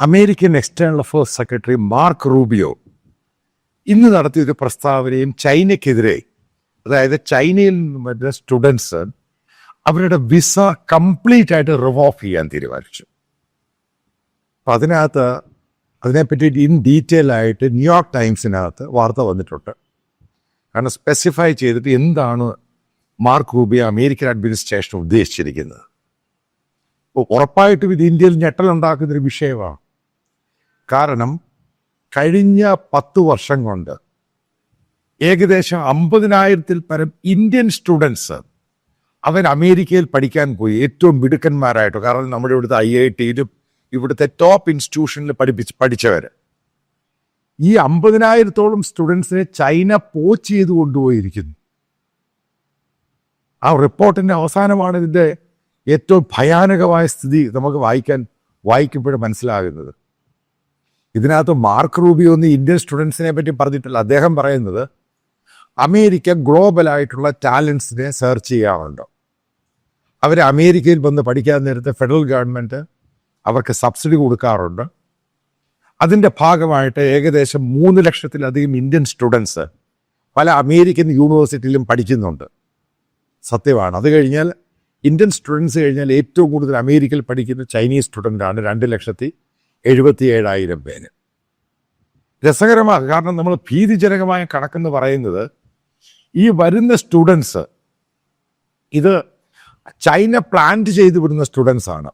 American external affairs secretary Mark Rubio ഇന്ന് നടത്തിയ ഒരു പ്രസ്താവനയും ചൈനയ്ക്കെതിരെ അതായത് ചൈനയിൽ നിന്ന് വരുന്ന സ്റ്റുഡൻസ് അവരുടെ വിസ കംപ്ലീറ്റ് ആയിട്ട് റിവോൾവ് ചെയ്യാൻ തീരുമാനിച്ചു. അപ്പം അതിനകത്ത് അതിനെപ്പറ്റി ഇൻ ഡീറ്റെയിൽ ആയിട്ട് ന്യൂയോർക്ക് ടൈംസിനകത്ത് വാർത്ത വന്നിട്ടുണ്ട്. കാരണം സ്പെസിഫൈ ചെയ്തിട്ട് എന്താണ് മാർക്ക് റൂബിയ അമേരിക്കൻ അഡ്മിനിസ്ട്രേഷൻ ഉദ്ദേശിച്ചിരിക്കുന്നത്? ഉറപ്പായിട്ടും ഇത് ഇന്ത്യയിൽ ഞെട്ടലുണ്ടാക്കുന്നൊരു വിഷയമാണ്. കാരണം കഴിഞ്ഞ പത്ത് വർഷം കൊണ്ട് ഏകദേശം അമ്പതിനായിരത്തിൽ പരം ഇന്ത്യൻ സ്റ്റുഡൻസ് അവൻ അമേരിക്കയിൽ പഠിക്കാൻ പോയി. ഏറ്റവും മിടുക്കന്മാരായിട്ട്. കാരണം നമ്മുടെ ഇവിടുത്തെ ഐ ഐ ടിയിലും ഇവിടുത്തെ ടോപ്പ് ഇൻസ്റ്റിറ്റ്യൂഷനിൽ പഠിപ്പിച്ച് പഠിച്ചവർ ഈ അമ്പതിനായിരത്തോളം സ്റ്റുഡൻസിനെ ചൈന പോച്ച് ചെയ്ത് കൊണ്ടുപോയിരിക്കുന്നു. ആ റിപ്പോർട്ടിന്റെ അവസാനമാണ് ഇതിന്റെ ഏറ്റവും ഭയാനകമായ സ്ഥിതി നമുക്ക് വായിക്കാൻ വായിക്കുമ്പോഴും മനസ്സിലാകുന്നത്. ഇതിനകത്ത് മാർക്ക് റൂബിയോ ഒന്ന് ഇന്ത്യൻ സ്റ്റുഡൻസിനെ പറ്റി പറഞ്ഞിട്ടില്ല. അദ്ദേഹം പറയുന്നത് അമേരിക്ക ഗ്ലോബലായിട്ടുള്ള ടാലൻസിനെ സെർച്ച് ചെയ്യാറുണ്ട്. അവർ അമേരിക്കയിൽ വന്ന് പഠിക്കാൻ നേരത്തെ ഫെഡറൽ ഗവൺമെന്റ് അവർക്ക് സബ്സിഡി കൊടുക്കാറുണ്ട്. അതിന്റെ ഭാഗമായിട്ട് ഏകദേശം മൂന്ന് ലക്ഷത്തിലധികം ഇന്ത്യൻ സ്റ്റുഡൻസ് പല അമേരിക്കൻ യൂണിവേഴ്സിറ്റിയിലും പഠിക്കുന്നുണ്ട്. സത്യമാണ്. അത് കഴിഞ്ഞാൽ ഇന്ത്യൻ സ്റ്റുഡൻസ് കഴിഞ്ഞാൽ ഏറ്റവും കൂടുതൽ അമേരിക്കയിൽ പഠിക്കുന്ന ചൈനീസ് സ്റ്റുഡന്റാണ് രണ്ട് ലക്ഷത്തി എഴുപത്തി ഏഴായിരം പേര് രസകരമാണ്. കാരണം നമ്മൾ ഭീതിജനകമായ കണക്കെന്ന് പറയുന്നത് ഈ വരുന്ന സ്റ്റുഡൻസ് ഇത് ചൈന പ്ലാന്റ് ചെയ്തു വിടുന്ന സ്റ്റുഡൻസ് ആണ്